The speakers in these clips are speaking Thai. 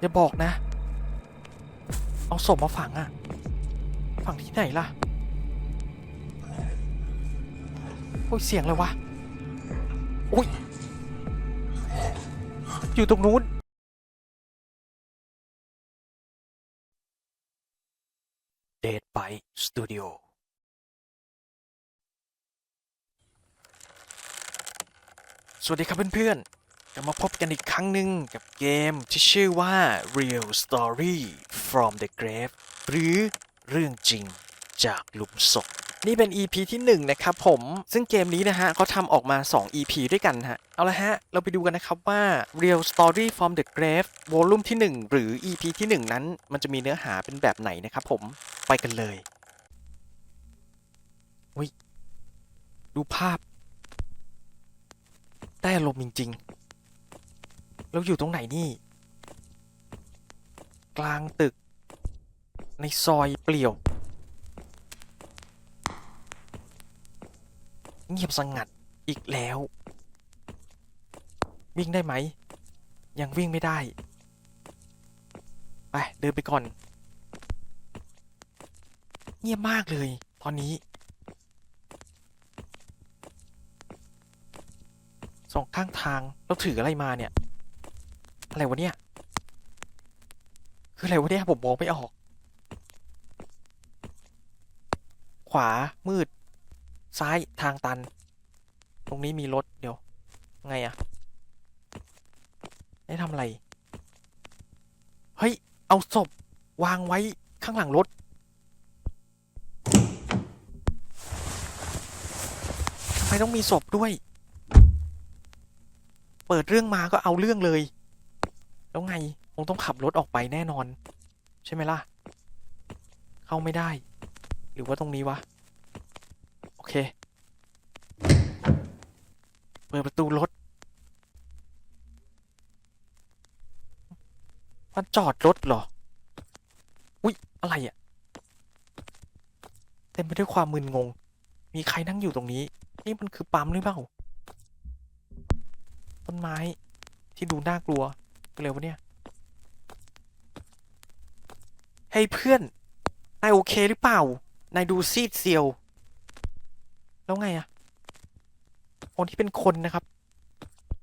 อย่าบอกนะ เอาศพมาฝังอะฝังที่ไหนล่ะ โอ้ยเสียงเลยวะอุ้ย อยู่ตรงนู้นเดทไปสตูดิโอสวัสดีครับเพื่อนๆ กลับมาพบกันอีกครั้งหนึ่งกับเกมที่ชื่อว่า Real Story from the Grave หรือเรื่องจริงจากหลุมศพ นี่เป็น EP ที่ 1 นะครับผม ซึ่งเกมนี้นะฮะเขาทำออกมา 2 EP ด้วยกันฮะ เอาละฮะ เราไปดูกันนะครับว่า Real Story from the Grave Volume ที่ 1 หรือ EP ที่ 1 นั้น มันจะมีเนื้อหาเป็นแบบไหนนะครับผม ไปกันเลยอุ้ยดูภาพได้อารมณ์จริงๆ แล้วอยู่ตรงไหนนี่ กลางตึก ในซอยเปลี่ยวเงียบสงัดอีกแล้ว วิ่งได้ไหม ยังวิ่งไม่ได้ ไป เดินไปก่อน เงียบมากเลย ตอนนี้สองข้างทางเราถืออะไรมาเนี่ย อะไรวะเนี่ย คืออะไรวะเนี่ยผมมองไม่ออก ขวามืด ซ้ายทางตัน ตรงนี้มีรถเดี๋ยว ไงอะได้ทำอะไร เฮ้ย เอาศพวางไว้ข้างหลังรถ ทำไมต้องมีศพด้วย เปิดเรื่องมาก็เอาเรื่องเลย แล้วไงคงต้องขับรถออกไปแน่นอน ใช่ไหมล่ะ เข้าไม่ได้ หรือว่าตรงนี้วะ โอเค เปิดประตูรถ มันจอดรถเหรอ อุ๊ย อะไรอะ่ะ เต็มไปด้วยความมึนงง มีใครนั่งอยู่ตรงนี้ นี่มันคือปั๊มหรือเปล่า ต้นไม้ที่ดูน่ากลัว กันเลยวะเนี่ยเฮ้ยเพื่อน นายโอเคหรือเปล่า นายดูซีดเซียว แล้วไงอะคนที่เป็นคนนะครับ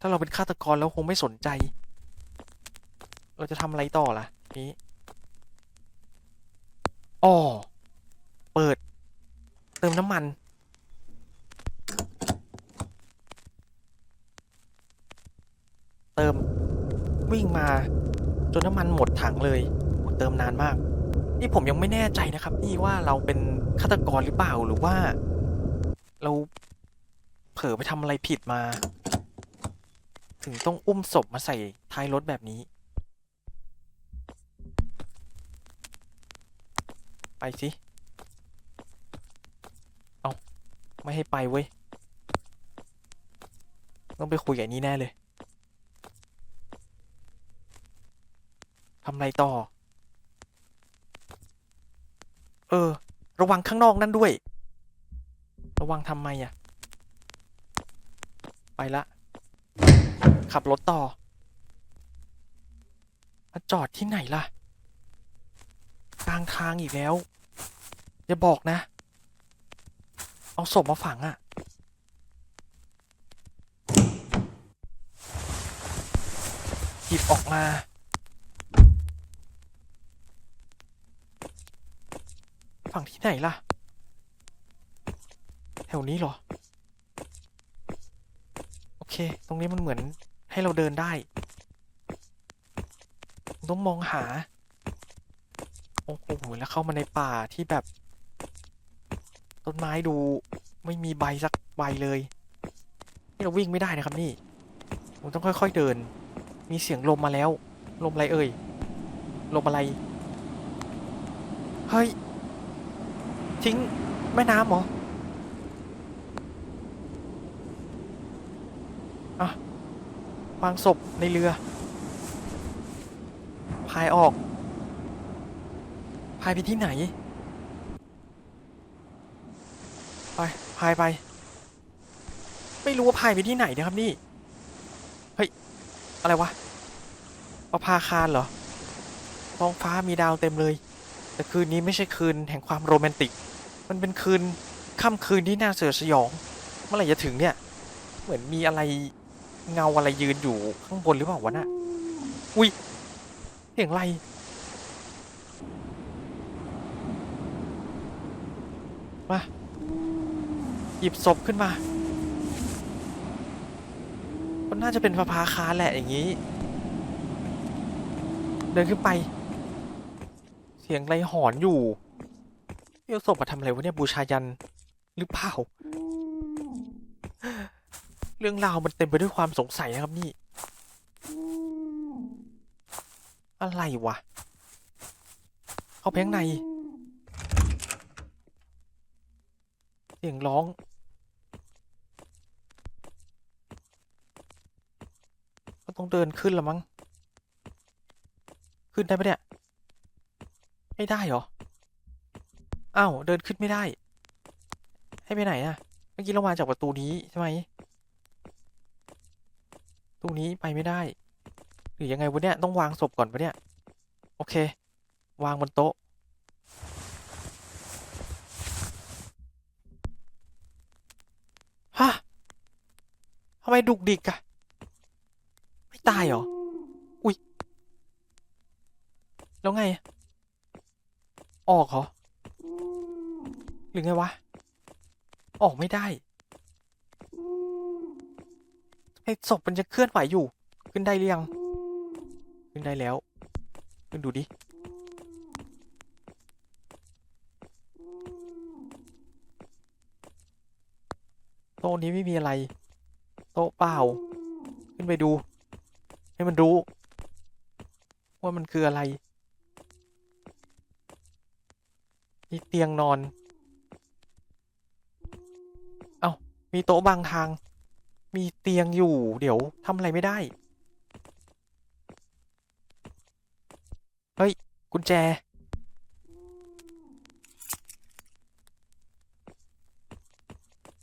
ถ้าเราเป็นฆาตกรแล้วคงไม่สนใจ เราจะทำอะไรต่อล่ะนี้อ๋อ เปิด เติมน้ำมัน เติม วิ่งมา จนน้ำมันหมดถังเลยเติมนานมาก นี่ผมยังไม่แน่ใจนะครับ นี่ว่าเราเป็นฆาตกรหรือเปล่าหรือว่า เราเผลอไปทำอะไรผิดมา ถึงต้องอุ้มศพมาใส่ท้ายรถแบบนี้ ไปสิเอาไม่ให้ไปเว้ย ต้องไปคุยกับนี้แน่เลย ทำไรต่อ เออ ระวังข้างนอกนั่นด้วย ระวังทำไมอะไปละ ขับรถต่อมาจอดที่ไหนล่ะ กลางทางอีกแล้ว อย่าบอกนะ เอาศพมาฝังอะหยิบออกมา ฝั่งที่ไหนล่ะ แถวนี้เหรอ โอเค ตรงนี้มันเหมือนให้เราเดินได้ ต้องมองหา โอ้โห แล้วเข้ามาในป่าที่แบบ ต้นไม้ดูไม่มีใบสักใบเลย นี่เราวิ่งไม่ได้นะครับนี่ผมต้องค่อย ๆเดิน มีเสียงลมมาแล้ว ลมอะไรเอ่ย ลมอะไร เฮ้ย ทิ้งแม่น้ำเหรออะวางศพในเรือพายออกพายไปที่ไหน ไปพายไป ไม่รู้ว่าพายไปที่ไหนนะครับนี่ เฮ้ย อะไรวะประภาคารเหรอท้องฟ้ามีดาวเต็มเลย แต่คืนนี้ไม่ใช่คืนแห่งความโรแมนติก มันเป็นคืนค่ำคืนที่น่าเสือสยอง เมื่อไหร่จะถึงเนี่ย เหมือนมีอะไรเงาอะไรยืนอยู่ข้างบนหรือเปล่าวะน่ะอุ้ยเสียงอะไรมาหยิบศพขึ้นมาก็น่าจะเป็นพระพาคาแหละอย่างนี้ เดินขึ้นไป เสียงไรหอนอยู่ เรียกศพมาทำอะไรวะเนี่ยบูชายันหรือเปล่า เรื่องราวมันเต็มไปด้วยความสงสัยนะครับนี่ อะไรวะ เข้าไปข้งในเสียงร้อง ก็ต้องเดินขึ้นละมั้ง ขึ้นได้ปะเนี่ย ไม่ได้เหรอ อ้าวเดินขึ้นไม่ได้ ให้ไปไหนอะเมื่อกี้เรามาจากประตูนี้ใช่ไหมประตูนี้ไปไม่ได้ หรือยังไงวะเนี่ยต้องวางศพก่อนปะเนี่ย โอเค วางบนโต๊ะ ฮะทำไมดุกดิกอะไม่ตายเหรอ อุ๊ยแล้วไง ออกเหรอ รือไงวะ ออกไม่ได้ไอ้ศพมันจะเคลื่อนไหวอยู่ ขึ้นได้หรือยัง ขึ้นได้แล้ว ขึ้นดูดิ โต๊ะนี้ไม่มีอะไร โต๊ะเปล่า ขึ้นไปดู ให้มันรู้ ว่ามันคืออะไรมีเตียงนอน เอา้า มีโต๊ะบางทาง มีเตียงอยู่ เดี๋ยวทำอะไรไม่ได้ เฮ้ย กุญแจ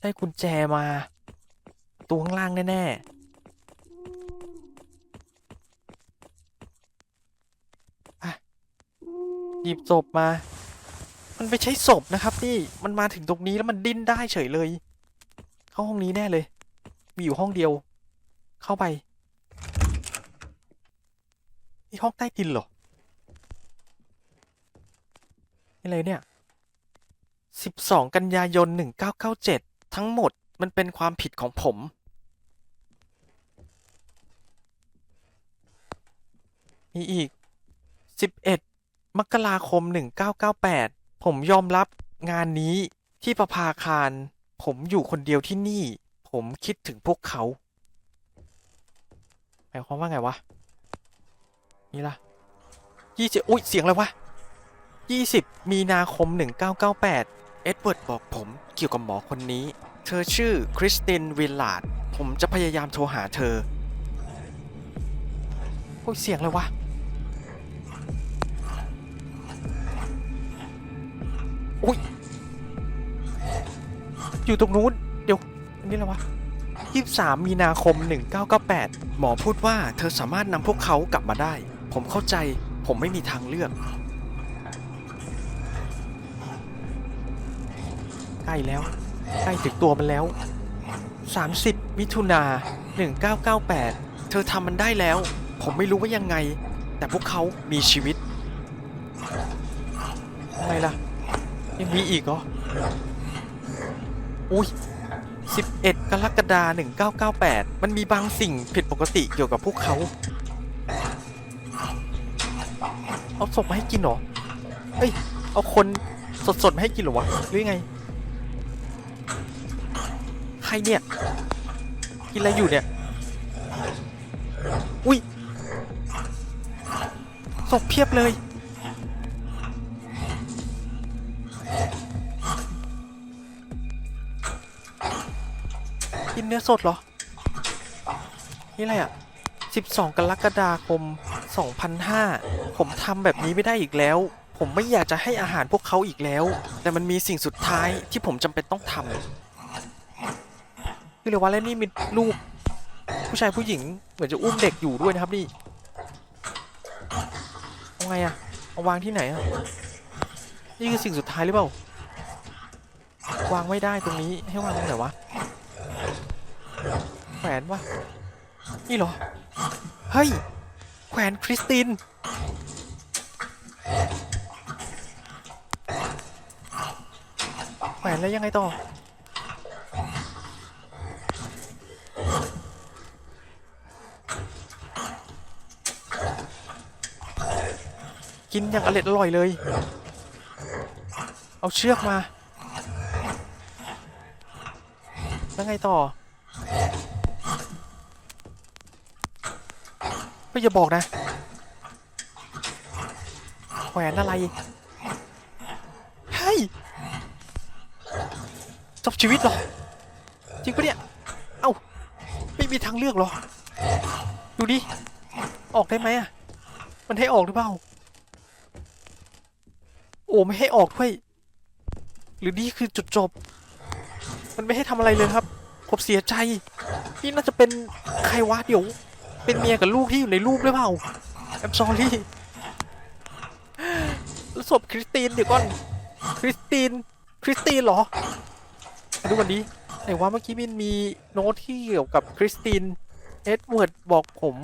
ได้กุญแจมา ตัวข้างล่างแน่ๆอะหยิบศพมา มันไม่ใช่ศพนะครับนี่ มันมาถึงตรงนี้แล้วมันดิ้นได้เฉยเลย เข้าห้องนี้แน่เลย มีอยู่ห้องเดียว เข้าไป นี่ห้องใต้ดินเหรอ นี่อะไรเนี่ย 12 กันยายน 1997 ทั้งหมดมันเป็นความผิดของผม มีอีก 11 มกราคม 1998 ผมยอมรับงานนี้ที่ประภาคาร ผมอยู่คนเดียวที่นี่ ผมคิดถึงพวกเขาหมายความว่าไงวะ นี่ล่ะยี่สิบอุ้ยเสียงอะไรวะ20มีนาคม 1998 เอ็ดเวิร์ดบอกผมเกี่ยวกับหมอคนนี้ เธอชื่อคริสตินวิลลาร์ดผมจะพยายามโทรหาเธอ โอ้ยเสียงอะไรวะ อยู่ตรงนู้น เดี๋ยวนนี้อะไรวะ23 มีนาคม 1998 หมอพูดว่าเธอสามารถนำพวกเขากลับมาได้ ผมเข้าใจ ผมไม่มีทางเลือก ใกล้แล้ว ใกล้ถึงตัวมันแล้ว 30 มิถุนา 1998 เธอทำมันได้แล้ว ผมไม่รู้ว่ายังไง แต่พวกเขามีชีวิต อะไรล่ะ ยังมีอีกเหรอ อุ้ย11 กรกฎาคม1998 มันมีบางสิ่งผิดปกติเกี่ยวกับพวกเขา เอาศพมาให้กินเหรอ เฮ้ย เอาคนสดๆมาให้กินเหรอวะ หรือไง ใครเนี่ย กินอะไรอยู่เนี่ย อุ้ยศพเพียบเลย กินเนื้อสดเหรอ นี่อะไรอะ 12 กรกฎาคม 2005 ผมทำแบบนี้ไม่ได้อีกแล้ว ผมไม่อยากจะให้อาหารพวกเขาอีกแล้ว แต่มันมีสิ่งสุดท้ายที่ผมจำเป็นต้องทำคือเรียกว่าแล้วนี่มีลูก ผู้ชายผู้หญิงเหมือนจะอุ้มเด็กอยู่ด้วยนะครับนี่เอาไงอะเอาวางที่ไหนอะนี่คือสิ่งสุดท้ายหรือเปล่า วางไม่ได้ตรงนี้ให้วางตรงไหนวะ แขวนวะนี่เหรอ เฮ้ย แขวนคริสติน แขวนแล้วยังไงต่อ กินอย่างอร่อยอร่อยเลย เอาเชือกมา แล้วไงต่อ ไม่อย่าบอกนะ แขวนอะไรเฮ้ยจบชีวิตเหรอ จริงปะเนี่ย เอ้า ไม่มีทางเลือกหรอ ดูดิ ออกได้ไหมอะ มันให้ออกหรือเปล่า โอ้ไม่ให้ออกด้วย หรือนี่คือจุดจบ มันไม่ให้ทำอะไรเลยครับผมเสียใจ นี่น่าจะเป็นใครวะเดี๋ยว เป็นเมียกับลูกที่อยู่ในรูปหรือเปล่า I'm sorry แล้วศพคริสตินเดี๋ยวก่อน คริสติน คริสตินเหรอ ดูวันนี้ไหนว่าเมื่อกี้มินมีโน้ตที่เกี่ยวกับคริสติน เอ็ดเวิร์ดบอกผม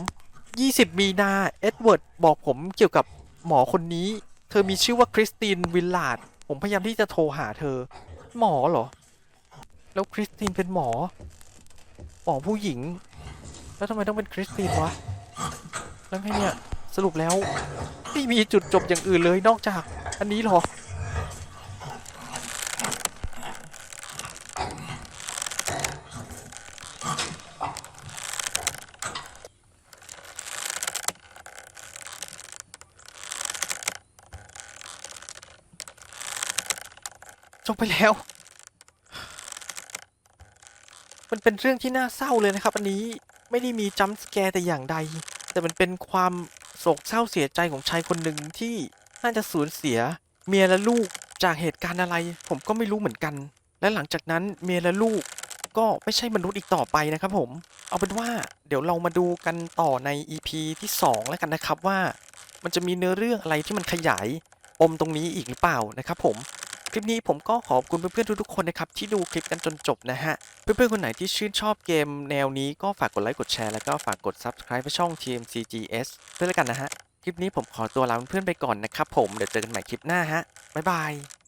20 มีนา เอ็ดเวิร์ดบอกผมเกี่ยวกับหมอคนนี้ เธอมีชื่อว่าคริสตินวิลลาร์ดผมพยายามที่จะโทรหาเธอ หมอเหรอ แล้วคริสตินเป็นหมอ หมอผู้หญิง แล้วทำไมต้องเป็นคริสตินวะ แล้วไงเนี่ย สรุปแล้ว ไม่มีจุดจบอย่างอื่นเลยนอกจาก อันนี้หรอ จบไปแล้ว มันเป็นเรื่องที่น่าเศร้าเลยนะครับ อันนี้ ไม่ได้มีจัมป์สแกร์แต่อย่างใด แต่มันเป็นความโศกเศร้าเสียใจของชายคนหนึ่งที่น่าจะสูญเสีย เมียและลูกจากเหตุการณ์อะไร ผมก็ไม่รู้เหมือนกัน และหลังจากนั้นเมียและลูกก็ไม่ใช่มนุษย์อีกต่อไปนะครับผม เอาเป็นว่าเดี๋ยวเรามาดูกันต่อใน EP ที่ 2 แล้วกันนะครับว่า มันจะมีเนื้อเรื่องอะไรที่มันขยายปมตรงนี้อีกหรือเปล่านะครับผม คลิปนี้ผมก็ขอบคุณเพื่อนๆทุกๆคนนะครับที่ดูคลิปกันจนจบนะฮะ เพื่อนๆคนไหนที่ชื่นชอบเกมแนวนี้ก็ฝากกดไลค์กดแชร์แล้วก็ฝากกด Subscribe ไปช่อง TMCGS ด้วยแล้วกันนะฮะ คลิปนี้ผมขอตัวลาเพื่อนๆไปก่อนนะครับผมเดี๋ยวเจอกันใหม่คลิปหน้าฮะบ๊ายบาย